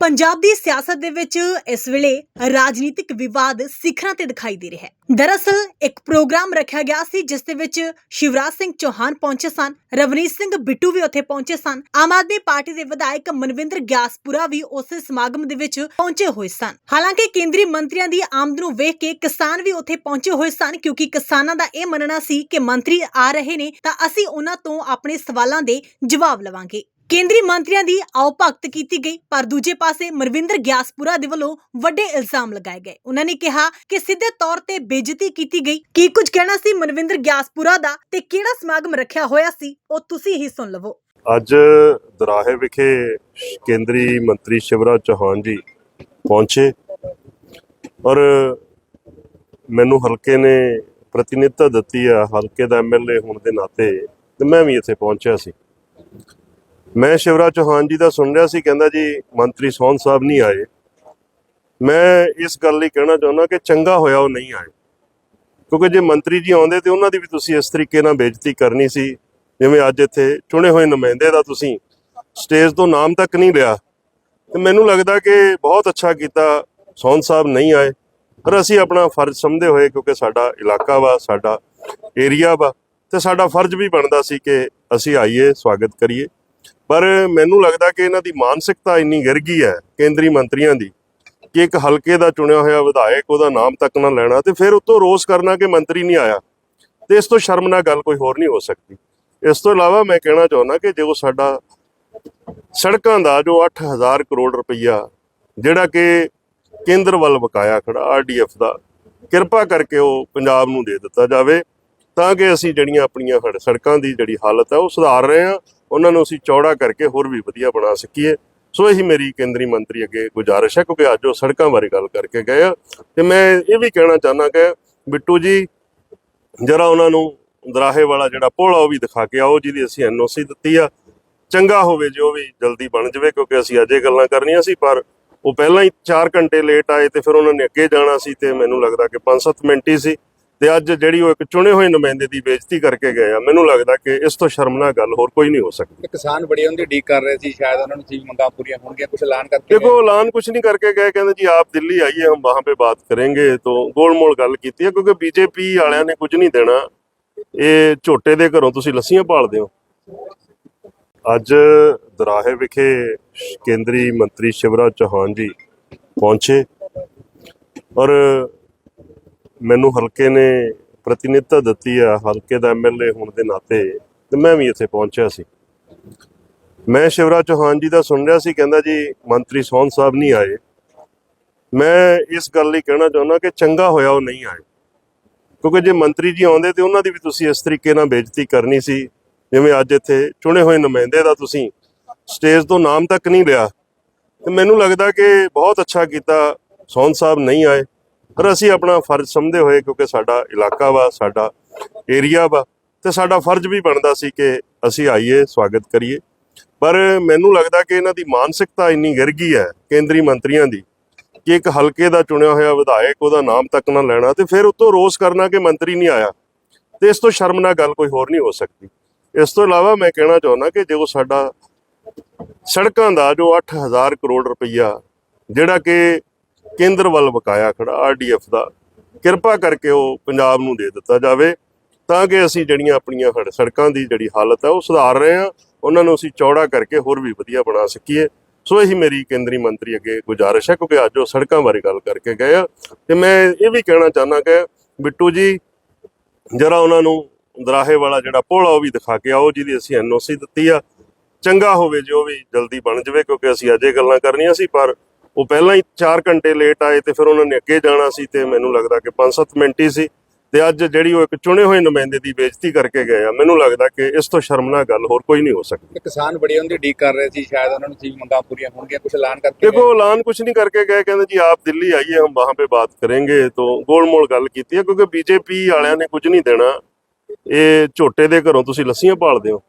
ਪੰਜਾਬ ਦੀ ਸਿਆਸਤ ਦੇ ਵਿੱਚ ਇਸ ਵੇਲੇ ਰਾਜਨੀਤਿਕ ਵਿਵਾਦ ਸਿਖਰਾਂ ਤੇ ਦਿਖਾਈ ਦੇ ਰਿਹਾ ਹੈ। ਦਰਅਸਲ, ਇੱਕ ਪ੍ਰੋਗਰਾਮ ਰੱਖਿਆ ਗਿਆ ਸੀ, ਜਿਸ ਦੇ ਵਿੱਚ ਸ਼ਿਵਰਾਜ ਸਿੰਘ ਚੌਹਾਨ ਪਹੁੰਚੇ ਸਨ, ਰਵਨੀਤ ਸਿੰਘ ਬਿੱਟੂ ਵੀ ਉੱਥੇ ਪਹੁੰਚੇ ਸਨ, ਆਮ ਆਦਮੀ ਪਾਰਟੀ ਦੇ ਵਿਧਾਇਕ ਮਨਵਿੰਦਰ ਗਿਆਸਪੁਰਾ ਵੀ ਉਸ ਸਮਾਗਮ ਦੇ ਵਿੱਚ ਪਹੁੰਚੇ ਹੋਏ ਸਨ। ਹਾਲਾਂਕਿ, ਕੇਂਦਰੀ ਮੰਤਰੀਆਂ ਦੀ ਆਮਦ ਨੂੰ ਵੇਖ ਕੇ ਕਿਸਾਨ ਵੀ ਉੱਥੇ ਪਹੁੰਚੇ ਹੋਏ ਸਨ, ਕਿਉਂਕਿ ਕਿਸਾਨਾਂ ਦਾ ਇਹ ਮੰਨਣਾ ਸੀ ਕਿ ਮੰਤਰੀ ਆ ਰਹੇ ਨੇ, ਤਾਂ ਅਸੀਂ ਉਹਨਾਂ ਤੋਂ ਆਪਣੇ ਸਵਾਲਾਂ ਦੇ ਜਵਾਬ ਲਵਾਂਗੇ। ਕੇਂਦਰੀ ਮੰਤਰੀਆਂ ਦੀ ਆਓ ਭਗਤ ਕੀਤੀ ਗਈ, ਪਰ ਦੂਜੇ ਪਾਸੇ ਮਰਵਿੰਦਰ ਗਿਆਸਪੁਰਾ ਦੇ ਵੱਲੋਂ ਵੱਡੇ ਇਲਜ਼ਾਮ ਲਗਾਏ ਗਏ। ਉਹਨਾਂ ਨੇ ਕਿਹਾ ਕਿ ਸਿੱਧੇ ਤੌਰ ਤੇ ਬੇਇੱਜ਼ਤੀ ਕੀਤੀ ਗਈ। ਕੀ ਕੁਝ ਕਹਿਣਾ ਸੀ ਮਨਵਿੰਦਰ ਗਿਆਸਪੁਰਾ ਦਾ ਤੇ ਕਿਹੜਾ ਸਮਾਗਮ ਰੱਖਿਆ ਹੋਇਆ ਸੀ, ਉਹ ਤੁਸੀਂ ਹੀ ਸੁਣ ਲਵੋ। ਅੱਜ ਦਰਾਹੇ ਵਿਖੇ ਕੇਂਦਰੀ ਮੰਤਰੀ ਸ਼ਿਵਰਾਜ ਚੌਹਾਨ ਜੀ ਪਹੁੰਚੇ ਔਰ ਮੈਨੂੰ ਹਲਕੇ ਨੇ ਪ੍ਰਤੀਨਿਧਤਾ ਦਿੱਤੀ ਆ, ਹਲਕੇ ਦਾ ਐਮਐਲਏ ਹੋਣ ਦੇ ਨਾਤੇ ਤੇ ਮੈਂ ਵੀ ਇੱਥੇ ਪਹੁੰਚਿਆ ਸੀ। ਮੈਂ ਸ਼ਿਵਰਾਜ ਚੌਹਾਨ ਜੀ ਦਾ ਸੁਣ ਰਿਹਾ ਸੀ, ਕਹਿੰਦਾ ਜੀ, ਮੰਤਰੀ ਸੋਹਣ ਸਾਹਿਬ ਨਹੀਂ ਆਏ। ਮੈਂ ਇਸ ਗੱਲ ਲਈ ਕਹਿਣਾ ਚਾਹੁੰਦਾ ਕਿ ਚੰਗਾ ਹੋਇਆ ਉਹ ਨਹੀਂ ਆਏ। ਕਿਉਂਕਿ ਜੇ ਮੰਤਰੀ ਜੀ ਆਉਂਦੇ ਤੇ ਉਹਨਾਂ ਦੀ ਵੀ ਤੁਸੀਂ ਇਸ ਤਰੀਕੇ ਨਾਲ ਬੇਇੱਜ਼ਤੀ ਕਰਨੀ ਸੀ, ਜਿਵੇਂ ਅੱਜ ਇੱਥੇ ਚੁਣੇ ਹੋਏ ਨੁਮਾਇੰਦੇ ਦਾ ਤੁਸੀਂ ਸਟੇਜ ਤੋਂ ਨਾਮ ਤੱਕ ਨਹੀਂ ਲਿਆ। ਤੇ ਮੈਨੂੰ ਲੱਗਦਾ ਕਿ ਬਹੁਤ ਅੱਛਾ ਕੀਤਾ ਸੋਹਨ ਸਾਹਿਬ ਨਹੀਂ ਆਏ। ਪਰ ਅਸੀਂ ਆਪਣਾ ਫਰਜ਼ ਸਮਝਦੇ ਹੋਏ, ਕਿਉਂਕਿ ਸਾਡਾ ਇਲਾਕਾ ਵਾ, ਸਾਡਾ ਏਰੀਆ ਵਾ, ਤੇ ਸਾਡਾ ਫਰਜ਼ ਵੀ ਬਣਦਾ ਸੀ ਕਿ ਅਸੀਂ ਆਈਏ, ਸਵਾਗਤ ਕਰੀਏ। ਪਰ ਮੈਨੂੰ ਲੱਗਦਾ ਕਿ ਇਹਨਾਂ ਦੀ ਮਾਨਸਿਕਤਾ ਇੰਨੀ ਗਿਰ ਗਈ ਹੈ ਕੇਂਦਰੀ ਮੰਤਰੀਆਂ ਦੀ ਕਿ ਇੱਕ ਹਲਕੇ ਦਾ ਚੁਣਿਆ ਹੋਇਆ ਵਿਧਾਇਕ ਉਹਦਾ ਨਾਮ ਤੱਕ ਨਾ ਲੈਣਾ ਤੇ ਫਿਰ ਉਤੋਂ ਰੋਸ ਕਰਨਾ ਕਿ ਮੰਤਰੀ ਨਹੀਂ ਆਇਆ। ਤੇ ਇਸ ਤੋਂ ਸ਼ਰਮਨਾਕ ਗੱਲ ਕੋਈ ਹੋਰ ਨਹੀਂ ਹੋ ਸਕਦੀ। ਇਸ ਤੋਂ ਇਲਾਵਾ ਮੈਂ ਕਹਿਣਾ ਚਾਹੁੰਦਾ ਕਿ ਜੋ ਸਾਡਾ ਸੜਕਾਂ ਦਾ ਜੋ 8000 ਕਰੋੜ ਰੁਪਈਆ ਜਿਹੜਾ ਕਿ ਕੇਂਦਰ ਵੱਲ ਬਕਾਇਆ ਖੜਾ ਆਰਡੀਐਫ ਦਾ, ਕਿਰਪਾ ਕਰਕੇ ਉਹ ਪੰਜਾਬ ਨੂੰ ਦੇ ਦਿੱਤਾ ਜਾਵੇ ਤਾਂ ਕਿ ਅਸੀਂ ਜਿਹੜੀਆਂ ਆਪਣੀਆਂ ਸੜਕਾਂ ਦੀ ਜਿਹੜੀ ਹਾਲਤ ਹੈ ਉਹ ਸੁਧਾਰ ਰਹੇ ਹਾਂ। ਉਹਨਾਂ ਨੂੰ ਅਸੀਂ ਚੌੜਾ ਕਰਕੇ ਹੋਰ ਵੀ ਵਧੀਆ ਬਣਾ ਸਕੀਏ। ਸੋ ਇਹੀ ਮੇਰੀ ਕੇਂਦਰੀ ਮੰਤਰੀ ਅੱਗੇ ਗੁਜ਼ਾਰਿਸ਼ ਹੈ, ਕਿਉਂਕਿ ਅੱਜ ਉਹ ਸੜਕਾਂ ਬਾਰੇ ਗੱਲ ਕਰਕੇ ਗਏ ਆ। ਤੇ ਮੈਂ ਇਹ ਵੀ ਕਹਿਣਾ ਚਾਹੁੰਦਾ ਕਿ ਬਿੱਟੂ ਜੀ, ਜਰਾ ਉਹਨਾਂ ਨੂੰ ਦਰਾਹੇ ਵਾਲਾ ਜਿਹੜਾ ਪੁਲ ਆ, ਉਹ ਵੀ ਦਿਖਾ ਕੇ ਆਓ, ਜਿਹਦੀ ਅਸੀਂ ਐਨਓਸੀ ਦਿੱਤੀ ਆ। ਚੰਗਾ ਹੋਵੇ ਜੇ ਉਹ ਵੀ ਜਲਦੀ ਬਣ ਜਾਵੇ, ਕਿਉਂਕਿ ਅਸੀਂ ਅਜੇ ਗੱਲਾਂ ਕਰਨੀਆਂ ਸੀ, ਪਰ ਉਹ ਪਹਿਲਾਂ ਹੀ 4 ਘੰਟੇ ਲੇਟ ਆਏ ਤੇ ਫਿਰ ਉਹਨਾਂ ਨੇ ਅੱਗੇ ਜਾਣਾ ਸੀ ਤੇ ਮੈਨੂੰ ਲੱਗਦਾ ਕਿ 5-7 ਮਿੰਟ ਹੀ ਸੀ। ਤੇ ਅੱਜ ਜਿਹੜੀ ਉਹ ਇੱਕ ਚੁਣੇ ਹੋਏ ਨੁਮਾਇੰਦੇ ਦੀ ਬੇਇੱਜ਼ਤੀ ਕਰਕੇ ਗਏ ਆ ਮੈਨੂੰ ਲੱਗਦਾ ਕਿ ਇਸ ਤੋਂ ਸ਼ਰਮਨਾਕ ਗੱਲ ਹੋਰ ਕੋਈ ਨਹੀਂ ਹੋ ਸਕਦੀ। ਕਿਸਾਨ ਬੜੇ ਹੁੰਦੇ ਡੀਕ ਕਰ ਰਹੇ ਸੀ ਸ਼ਾਇਦ ਉਹਨਾਂ ਨੂੰ ਸੀ ਮੰਗਾਂ ਪੂਰੀਆਂ ਹੋਣਗੀਆਂ ਕੁਝ ਐਲਾਨ ਕਰਕੇ ਦੇਖੋ ਐਲਾਨ ਕੁਝ ਨਹੀਂ ਕਰਕੇ ਗਏ ਕਹਿੰਦੇ ਜੀ ਆਪ ਦਿੱਲੀ ਆਈਏ ਹਮ ਵਾਹਾਂ ਪੇ ਬਾਤ ਕਰਾਂਗੇ ਤੋਂ ਗੋਲਮੋਲ ਗੱਲ ਕੀਤੀ ਹੈ ਕਿਉਂਕਿ ਬੀਜੇਪੀ ਵਾਲਿਆਂ ਨੇ ਕੁਝ ਨਹੀਂ ਦੇਣਾ। ਇਹ ਝੋਟੇ ਦੇ ਘਰੋਂ ਤੁਸੀਂ ਲੱਸੀਆਂ ਪਾਲਦੇ ਹੋ। ਅੱਜ ਦਰਾਹੇ ਵਿਖੇ ਕੇਂਦਰੀ ਮੰਤਰੀ ਸ਼ਿਵਰਾਜ ਚੌਹਾਨ ਜੀ ਪਹੁੰਚੇ ਔਰ ਮੈਨੂੰ ਹਲਕੇ ਨੇ ਪ੍ਰਤੀਨਿਧਤਾ ਦਿੱਤੀ ਆ, ਹਲਕੇ ਦਾ ਐਮਐਲਏ ਹੋਣ ਦੇ ਨਾਤੇ, ਤੇ ਮੈਂ ਵੀ ਇੱਥੇ ਪਹੁੰਚਿਆ ਸੀ। ਮੈਂ ਸ਼ਿਵਰਾਜ ਚੌਹਾਨ ਜੀ ਦਾ ਸੁਣ ਰਿਹਾ ਸੀ, ਕਹਿੰਦਾ ਜੀ, ਮੰਤਰੀ ਸੋਹਣ ਸਾਹਿਬ ਨਹੀਂ ਆਏ। ਮੈਂ ਇਸ ਗੱਲ ਲਈ ਕਹਿਣਾ ਚਾਹੁੰਦਾ ਕਿ ਚੰਗਾ ਹੋਇਆ ਉਹ ਨਹੀਂ ਆਏ। ਕਿਉਂਕਿ ਜੇ ਮੰਤਰੀ ਜੀ ਆਉਂਦੇ ਤੇ ਉਹਨਾਂ ਦੀ ਵੀ ਤੁਸੀਂ ਇਸ ਤਰੀਕੇ ਨਾਲ ਬੇਇੱਜ਼ਤੀ ਕਰਨੀ ਸੀ, ਜਿਵੇਂ ਅੱਜ ਇੱਥੇ ਚੁਣੇ ਹੋਏ ਨੁਮਾਇੰਦੇ ਦਾ ਤੁਸੀਂ ਸਟੇਜ ਤੋਂ ਨਾਮ ਤੱਕ ਨਹੀਂ ਲਿਆ। ਤੇ ਮੈਨੂੰ ਲੱਗਦਾ ਕਿ ਬਹੁਤ ਅੱਛਾ ਕੀਤਾ, ਸੋਹਣ ਸਾਹਿਬ ਨਹੀਂ ਆਏ। ਪਰ ਅਸੀਂ ਆਪਣਾ ਫਰਜ਼ ਸਮਝਦੇ ਹੋਏ, ਕਿਉਂਕਿ ਸਾਡਾ ਇਲਾਕਾ ਵਾ, ਸਾਡਾ ਏਰੀਆ ਵਾ, ਤੇ ਸਾਡਾ ਫਰਜ਼ ਵੀ ਬਣਦਾ ਸੀ ਕਿ ਅਸੀਂ ਆਈਏ, ਸਵਾਗਤ ਕਰੀਏ। ਪਰ ਮੈਨੂੰ ਲੱਗਦਾ ਕਿ ਇਹਨਾਂ ਦੀ ਮਾਨਸਿਕਤਾ ਇੰਨੀ ਗਿਰ ਗਈ ਹੈ ਕੇਂਦਰੀ ਮੰਤਰੀਆਂ ਦੀ, ਕਿ ਇੱਕ ਹਲਕੇ ਦਾ ਚੁਣਿਆ ਹੋਇਆ ਵਿਧਾਇਕ ਉਹਦਾ ਨਾਮ ਤੱਕ ਨਾ ਲੈਣਾ ਤੇ ਫਿਰ ਉਤੋਂ ਰੋਸ ਕਰਨਾ ਕਿ ਮੰਤਰੀ ਨਹੀਂ ਆਇਆ। ਤੇ ਇਸ ਤੋਂ ਸ਼ਰਮਨਾਕ ਗੱਲ ਕੋਈ ਹੋਰ ਨਹੀਂ ਹੋ ਸਕਦੀ। ਇਸ ਤੋਂ ਇਲਾਵਾ ਮੈਂ ਕਹਿਣਾ ਚਾਹੁੰਦਾ ਕਿ ਜੋ ਸਾਡਾ ਸੜਕਾਂ ਦਾ, ਜੋ 8000 ਕਰੋੜ ਰੁਪਈਆ, ਜਿਹੜਾ ਕਿ ਕੇਂਦਰ ਵੱਲ ਬਕਾਇਆ ਖੜਾ ਆਰਡੀਐਫ ਦਾ। ਕਿਰਪਾ ਕਰਕੇ ਉਹ ਪੰਜਾਬ ਨੂੰ ਦੇ ਦਿੱਤਾ ਜਾਵੇ, ਤਾਂ ਕਿ ਅਸੀਂ ਜਿਹੜੀਆਂ ਆਪਣੀਆਂ ਸੜਕਾਂ ਦੀ ਜਿਹੜੀ ਹਾਲਤ ਹੈ ਉਹ ਸੁਧਾਰ ਰਹੇ ਹਾਂ। ਉਹਨਾਂ ਨੂੰ ਅਸੀਂ ਚੌੜਾ ਕਰਕੇ ਹੋਰ ਵੀ ਵਧੀਆ ਬਣਾ ਸਕੀਏ। ਸੋ ਇਹੀ ਮੇਰੀ ਕੇਂਦਰੀ ਮੰਤਰੀ ਅੱਗੇ ਗੁਜ਼ਾਰਿਸ਼ ਹੈ, ਕਿਉਂਕਿ ਅੱਜ ਉਹ ਸੜਕਾਂ ਬਾਰੇ ਗੱਲ ਕਰਕੇ ਗਏ ਆ। ਤੇ ਮੈਂ ਇਹ ਵੀ ਕਹਿਣਾ ਚਾਹੁੰਦਾ ਕਿ ਬਿੱਟੂ ਜੀ, ਜਰਾ ਉਹਨਾਂ ਨੂੰ ਦਰਾਹੇ ਵਾਲਾ ਜਿਹੜਾ ਪੁਲ ਆ, ਉਹ ਵੀ ਦਿਖਾ ਕੇ ਆਓ, ਜਿਹਦੀ ਅਸੀਂ ਐਨਓਸੀ ਦਿੱਤੀ ਆ। ਚੰਗਾ ਹੋਵੇ ਜੋ ਵੀ ਜਲਦੀ ਬਣ ਜਾਵੇ, ਕਿਉਂਕਿ ਅਸੀਂ ਅਜੇ ਗੱਲਾਂ ਕਰਨੀਆਂ ਸੀ, ਪਰ ਉਹ ਪਹਿਲਾਂ ਹੀ 4 ਘੰਟੇ ਲੇਟ ਆਏ ਤੇ ਫਿਰ ਉਹਨਾਂ ਨੇ ਅੱਗੇ ਜਾਣਾ ਸੀ ਤੇ ਮੈਨੂੰ ਲੱਗਦਾ ਕਿ 5-7 ਮਿੰਟ ਹੀ ਸੀ। ਤੇ ਅੱਜ ਜਿਹੜੀ ਉਹ ਇੱਕ ਚੁਣੇ ਹੋਏ ਨੁਮਾਇੰਦੇ ਦੀ ਬੇਇੱਜ਼ਤੀ ਕਰਕੇ ਗਏ ਆ ਮੈਨੂੰ ਲੱਗਦਾ ਕਿ ਇਸ ਤੋਂ ਸ਼ਰਮਨਾਕ ਗੱਲ ਹੋਰ ਕੋਈ ਨਹੀਂ ਹੋ ਸਕਦੀ। ਕਿਸਾਨ ਬੜੇ ਉਹਦੀ ਡੀਕ ਕਰ ਰਹੇ ਸੀ ਸ਼ਾਇਦ ਉਹਨਾਂ ਨੂੰ ਸੀ ਮੰਗਾਂ ਪੂਰੀਆਂ ਹੋਣਗੀਆਂ ਕੁਝ ਐਲਾਨ ਕਰਕੇ ਦੇਖੋ ਐਲਾਨ ਕੁਝ ਨਹੀਂ ਕਰਕੇ ਗਏ ਕਹਿੰਦੇ ਜੀ ਆਪ ਦਿੱਲੀ ਆਈਏ ਹਮ ਵਹਾਂ ਪੇ ਬਾਤ ਕਰਾਂਗੇ ਤੋਂ ਗੋਲਮੋਲ ਗੱਲ ਕੀਤੀ ਹੈ ਕਿਉਂਕਿ ਬੀਜੇਪੀ ਵਾਲਿਆਂ ਨੇ ਕੁਝ ਨਹੀਂ ਦੇਣਾ। ਇਹ ਝੋਟੇ ਦੇ ਘਰੋਂ ਤੁਸੀਂ ਲੱਸੀਆਂ ਪਾਲਦੇ ਹੋ।